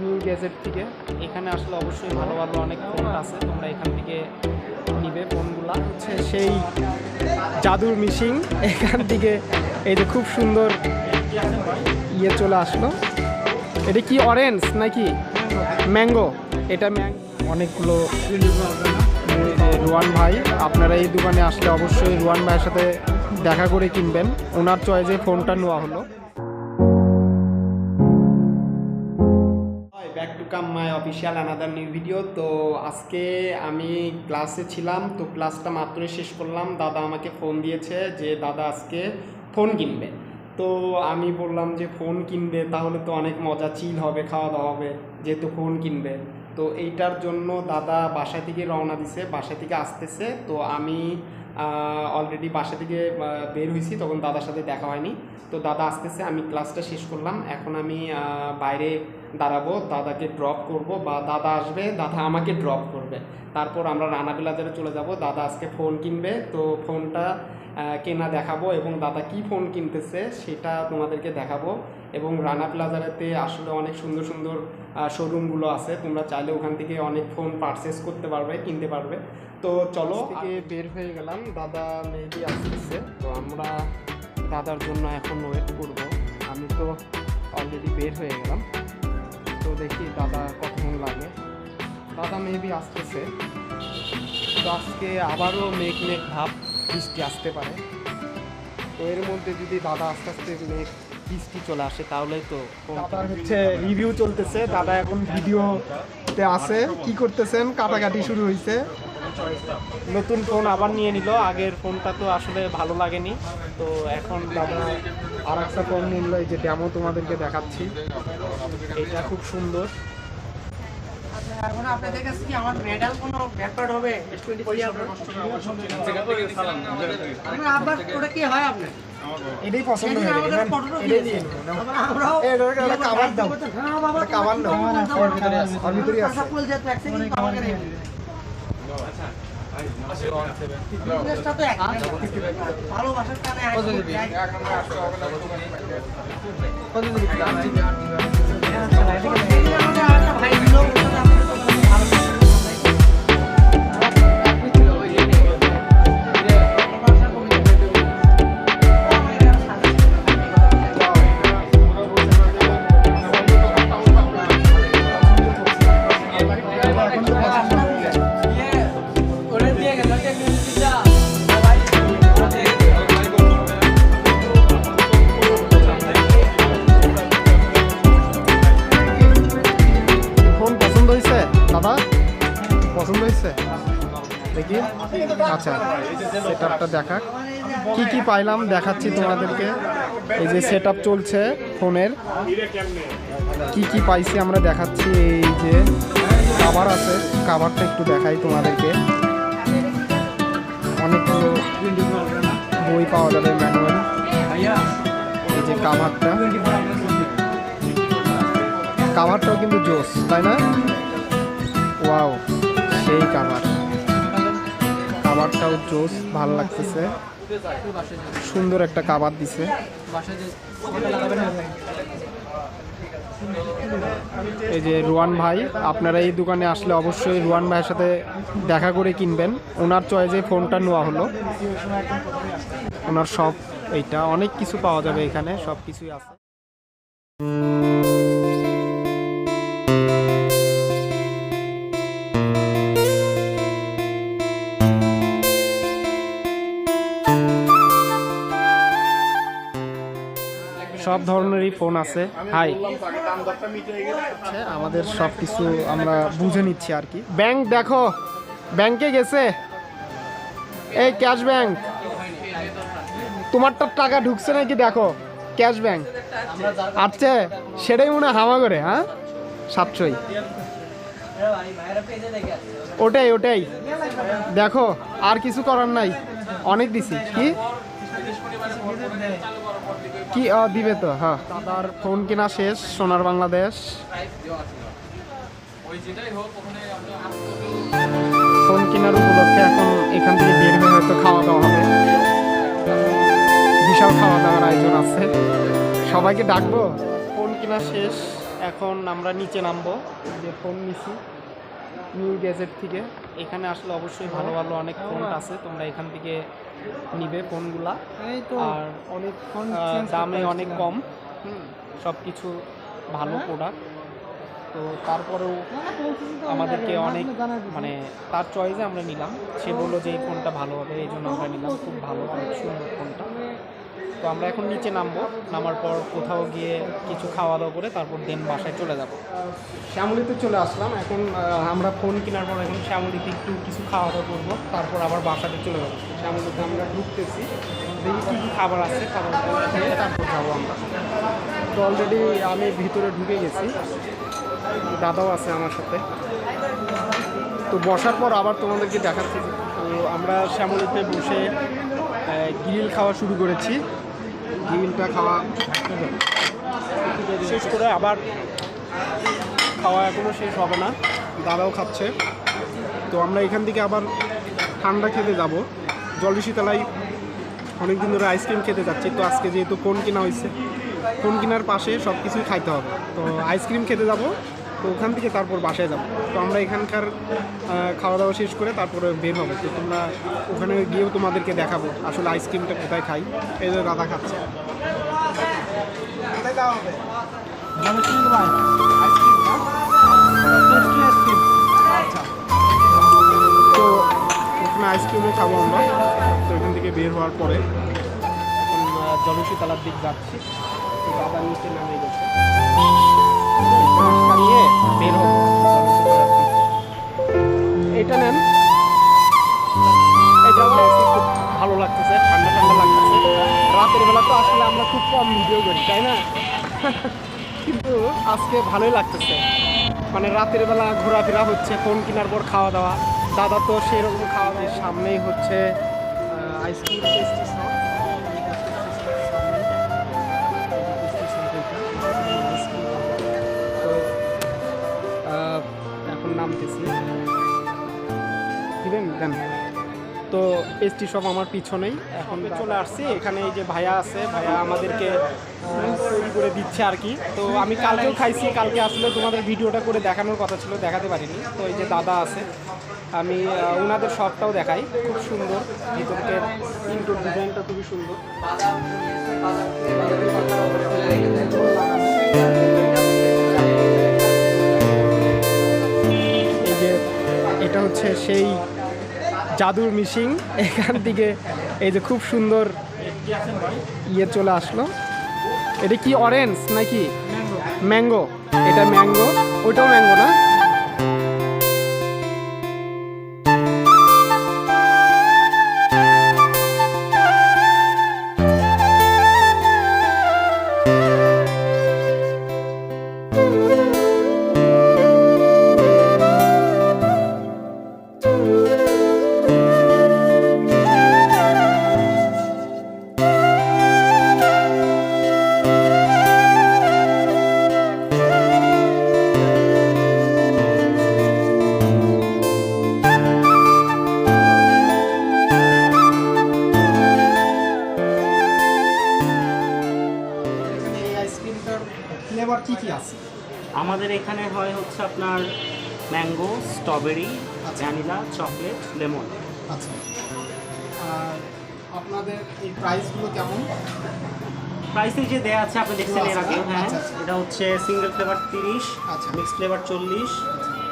New gadget থেকে। এখানে আসলে অবশ্যই ভালো ভালো অনেক ফোন আছে, তোমরা এখান থেকে নিবে ফোনগুলা। হচ্ছে সেই জাদুর মিশিং এখান থেকে এই যে খুব সুন্দর ইয়ে চলে আসলো। এটা কি অরেঞ্জ নাকি? ম্যাঙ্গো এটা ম্যাং অনেকগুলো রুয়ান ভাই, আপনারা এই দোকানে আসলে অবশ্যই রুয়ান ভাইয়ের সাথে দেখা করে কিনবেন। ওনার চয়েসে ফোনটা নেওয়া হলো। অফিসিয়াল অ্যানাদার নিউ ভিডিও তো আজকে আমি ক্লাসে ছিলাম, তো ক্লাসটা মাত্রই শেষ করলাম। দাদা আমাকে ফোন দিয়েছে যে, দাদা, আজকে ফোন কিনবে। তো আমি বললাম যে ফোন কিনবে, তাহলে তো অনেক মজা চিল হবে খাওয়া দাওয়া হবে, যেহেতু ফোন কিনবে। তো এইটার জন্য দাদা বাসা থেকে রওনা দিছে, বাসা থেকে আসতেছে। তো আমি অলরেডি বাসা থেকে বের হয়েছি, তখন দাদার সাথে দেখা হয়নি। তো দাদা আসতেছে, আমি ক্লাসটা শেষ করলাম। এখন আমি বাইরে দাঁড়াবো, দাদাকে ড্রপ করব, বা দাদা আসবে, দাদা আমাকে ড্রপ করবে। তারপর আমরা রানা বিলাজারে চলে যাব, দাদা আজকে ফোন কিনবে। তো ফোনটা কেনা দেখাবো, এবং দাদা কি ফোন কিনতেছে, সেটা তোমাদেরকে দেখাবো। এবং রানা প্লাজারেতে আসলে অনেক সুন্দর সুন্দর শোরুমগুলো আছে। তোমরা চাইলে ওখান থেকে অনেক ফোন পারচেস করতে পারবে কিনতে পারবে। তো চলো থেকে বের হয়ে গেলাম। দাদা মেবি আসতেছে। তো আমরা দাদার জন্য এখন ওয়েট করব। আমি তো অলরেডি বের হয়ে গেলাম। তো দেখি দাদা কতক্ষণ লাগে। দাদা মেবি আসতেছে। তো আজকে আবারও মেঘ মেঘ ভাব বৃষ্টি আসতে পারে। তো এর মধ্যে যদি দাদা আস্তে আস্তে মেঘ বৃষ্টি চলে আসে তাহলে তো দাদার হচ্ছে রিভিউ চলতেছে দাদা এখন ভিডিওতে আছে কি করতেছেন? কাটাকাটি শুরু হয়েছে নতুন ফোন আবার নিয়ে নিল আগের ফোনটা তো আসলে ভালো লাগেনি। তো এখন দাদা আর একটা ফোন নিল এই যে ডেমো তোমাদেরকে দেখাচ্ছি। এটা খুব সুন্দর। এখন আপনাদের কাছে কি আমার মেডাল কোনো ব্যাপার হবে? আপনার ওটা কি হয় আপনার? এটাই পছন্দ হয়ে কাবার দাও। হ্যাঁ কাবার দাও। ওর ভিতরে। আছে, ওর ভিতরেই আছে। আচ্ছা সেটআপটা দেখা কি কি পাইলাম, দেখাচ্ছি তোমাদেরকে। এই যে সেট চলছে ফোনের। কি কি পাইছি আমরা দেখাচ্ছি, এই যে কাভার আছে। কাভারটা একটু দেখাই তোমাদেরকে। অনেকগুলো বই পাওয়া যাবে ম্যানুয়াল এই যে কাভারটা কাভারটাও কিন্তু জোস, তাই না? ওয়াও সেই কাভার কাভারটাও জোস, ভালো লাগতেছে। সুন্দর একটা খাবার দিছে। এই যে রুয়ান ভাই, আপনারা এই দোকানে আসলে অবশ্যই রুয়ান ভাইয়ের সাথে দেখা করে কিনবেন। ওনার চয়েসে ফোনটা নেওয়া হলো। ওনার সব এইটা, অনেক কিছু পাওয়া যাবে এখানে, সব কিছুই আছে। ধরনেরই ফোন আছে। হাই আমাদের সব কিছু আমরা বুঝে নিচ্ছি আর কি। ব্যাংক দেখো, ব্যাংকে গেছে। এই ক্যাশ ব্যাংক। তোমারটা টাকা ঢুকছে নাকি দেখো, ক্যাশ ব্যাংক। আচ্ছা সেটাই মনে হামা করে হ্যাঁ? সাতশোই। ওটাই ওটাই। দেখো, আর কিছু করার নাই। অনেক দিছি। কি? কি দিবে তো হ্যাঁ। দাদার ফোন কেনা শেষ, সোনার বাংলাদেশ। ফোন কেনার উপলক্ষে এখন এখান থেকে বের হয়ে হয়তো খাওয়া দাওয়া হবে। বিশাল খাওয়া দাওয়ার আয়োজন আছে। সবাইকে ডাকবো। ফোন কেনা শেষ, এখন আমরা নিচে নামবো। যে ফোন নিছি। নিউ গ্যাজেট থেকে। এখানে আসলে অবশ্যই ভালো ভালো অনেক ফোন আছে তোমরা এখান থেকে নিবে ফোনগুলা। আর অনেক ফোন দামে অনেক কম। সব কিছু ভালো হ্যাঁ? প্রোডাক্ট তো তারপরেও আমাদেরকে অনেক মানে তার চয়েসে আমরা নিলাম। সে বলল যে এই ফোনটা ভালো হবে এই জন্য আমরা নিলাম। খুব ভালো অনেক সুন্দর ফোনটা। তো আমরা এখন নিচে নামবো। নামার পর কোথাও গিয়ে কিছু খাওয়া দাওয়া করে তারপর দেন বাসায় চলে যাব। শ্যামলিতে চলে আসলাম। এখন আমরা ফোন কেনার পর এখন শ্যামলিতে একটু কিছু খাওয়া দাওয়া করব। তারপর আবার বাসাতে চলে যাব। শ্যামলিতে আমরা ঢুকতেছি। দেখি কী কী খাবার আছে। খাবার খেয়ে তারপর যাব আমরা। তো অলরেডি আমি ভিতরে ঢুকে গেছি। দাদাও আছে আমার সাথে। তো বসার পর আবার তোমাদেরকে দেখাচ্ছি। তো আমরা শ্যামলিতে বসে গ্রিল খাওয়া শুরু করেছি। গ্রিলটা খাওয়া। শেষ করে আবার খাওয়া এখনও শেষ হবে না। দাদাও খাচ্ছে। তো আমরা এখান থেকে আবার ঠান্ডা খেতে যাব। জলবিশিতলায় অনেকদিন ধরে আইসক্রিম খেতে যাচ্ছি। তো আজকে যেহেতু ফোন কেনা হয়েছে ফোন কেনার পাশে সব কিছুই খাইতে হবে। তো আইসক্রিম খেতে যাব। তো ওখান থেকে তারপর বাসায় যাব। তো আমরা এখানকার খাওয়া দাওয়া শেষ করে তারপরে বের হবে। তো তোমরা ওখানে গিয়েও তোমাদেরকে দেখাবো আসলে আইসক্রিমটা কোথায় খাই। এই যে দাদা খাচ্ছে। তো ওখানে আইসক্রিমও খাব আমরা। তো এখান থেকে বের হওয়ার পরে জলসী তালার দিক যাচ্ছি। তো দাদা নিচে নামে গেছে রাতের বেলা তো আসলে আমরা খুব কম ভিডিও তাই না? কিন্তু আজকে ভালোই লাগতেছে। মানে রাতের বেলা ঘোরাফেরা হচ্ছে, ফোন কেনার পর খাওয়া দাওয়া। দাদা তো সেরকম খাওয়া দাওয়া, সামনেই হচ্ছে আইসক্রিম পেস্ট্রি শপ আমার পিছনেই। এখন চলে আসছি। এখানে এই যে ভাইয়া আছে, ভাইয়া আমাদেরকে তৈরি করে দিচ্ছে আর কি। তো আমি কালকেও খাইছি, কালকে আসলে তোমাদের ভিডিওটা করে দেখানোর কথা ছিল, দেখাতে পারিনি। তো এই যে দাদা আছে, আমি ওনাদের শপটাও দেখাই। খুব সুন্দর, ভিতরকে ইনডোর ডিজাইনটা খুবই সুন্দর। এই যে, এটা হচ্ছে সেই জাদুর মিশিং। এখান থেকে এই যে খুব সুন্দর ইয়ে চলে আসলো। এটা কি অরেঞ্জ নাকি? ম্যাঙ্গো এটা ম্যাঙ্গো ওইটাও ম্যাঙ্গো না? আমাদের এখানে হয় হচ্ছে আপনার ম্যাঙ্গো স্ট্রবেরি আচ্ছা। Vanilla chocolate lemon. আচ্ছা। আর আপনাদের এই প্রাইসগুলো কেমন? প্রাইসে যে দেয়া আছে আপনি দেখছেন এর আগে হ্যাঁ। আচ্ছা, আচ্ছা। এটা হচ্ছে সিঙ্গেল ফ্লেভার তিরিশ আচ্ছা। মিক্স ফ্লেভার চল্লিশ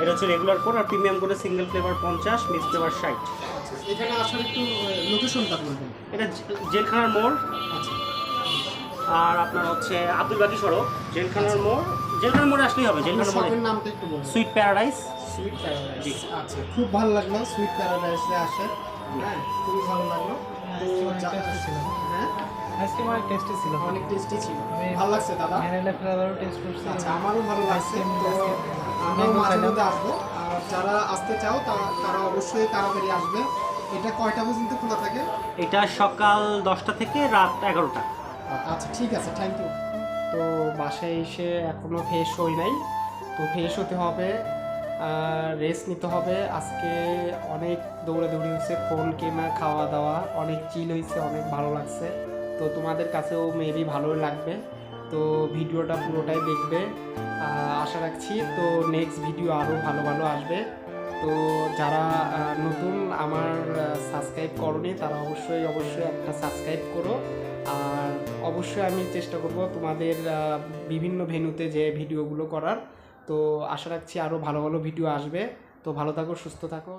এটা হচ্ছে রেগুলার কোড আর প্রিমিয়াম করে সিঙ্গেল ফ্লেভার পঞ্চাশ মিক্স ফ্লেভার ষাট। এখানে আসার একটু লোকেশনটা বলবেন। এটা জেলখানার মোড়। আর আপনার হচ্ছে আব্দুল বাকি সড়ক জেলখানার মোড় জেলখানার মোড়ে আসলেই হবে জেলখানার মোড়ে। শপের নামটা একটু বলবেন সুইট প্যারাডাইস। সুইট প্যারাডাইস আচ্ছা খুব ভালো লাগল সুইট প্যারাডাইসে আসে। হ্যাঁ খুবই ভালো লাগল। হ্যাঁ? টেস্টি ছিল। অনেক টেস্টি ছিল। ভালো লাগছে দাদা? ভ্যানিলা ফ্লেভারও টেস্ট করছি। আচ্ছা আমারও ভালো লাগছে। আইসক্রিম তো আমরাও মাঝে মধ্যে আসব। আর যারা আসতে চাও তা- তারা অবশ্যই তাড়াতাড়ি আসবে। এটা কয়টা পর্যন্ত খোলা থাকে? এটা সকাল দশটা থেকে রাত এগারোটা। আচ্ছা ঠিক আছে থ্যাংক ইউ তো বাসায় এসে এখনও ফ্রেশ হই নাই। তো ফ্রেশ হতে হবে রেস্ট নিতে হবে। আজকে অনেক দৌড়াদৌড়ি হয়েছে ফোন কেনা, খাওয়া দাওয়া, অনেক চিল হয়েছে, অনেক ভালো লাগছে। তো তোমাদের কাছেও মেবি ভালোই লাগবে। তো ভিডিওটা পুরোটাই দেখবে। আশা রাখছি তো নেক্সট ভিডিও আরও ভালো ভালো আসবে। তো যারা নতুন আমার সাবস্ক্রাইব করনি, তারা অবশ্যই অবশ্যই একটা সাবস্ক্রাইব করো। আর অবশ্যই আমি চেষ্টা করব তোমাদের বিভিন্ন ভেনুতে যে ভিডিওগুলো করার। তো আশা রাখছি আরও ভালো ভালো ভিডিও আসবে। তো ভালো থাকো, সুস্থ থাকো।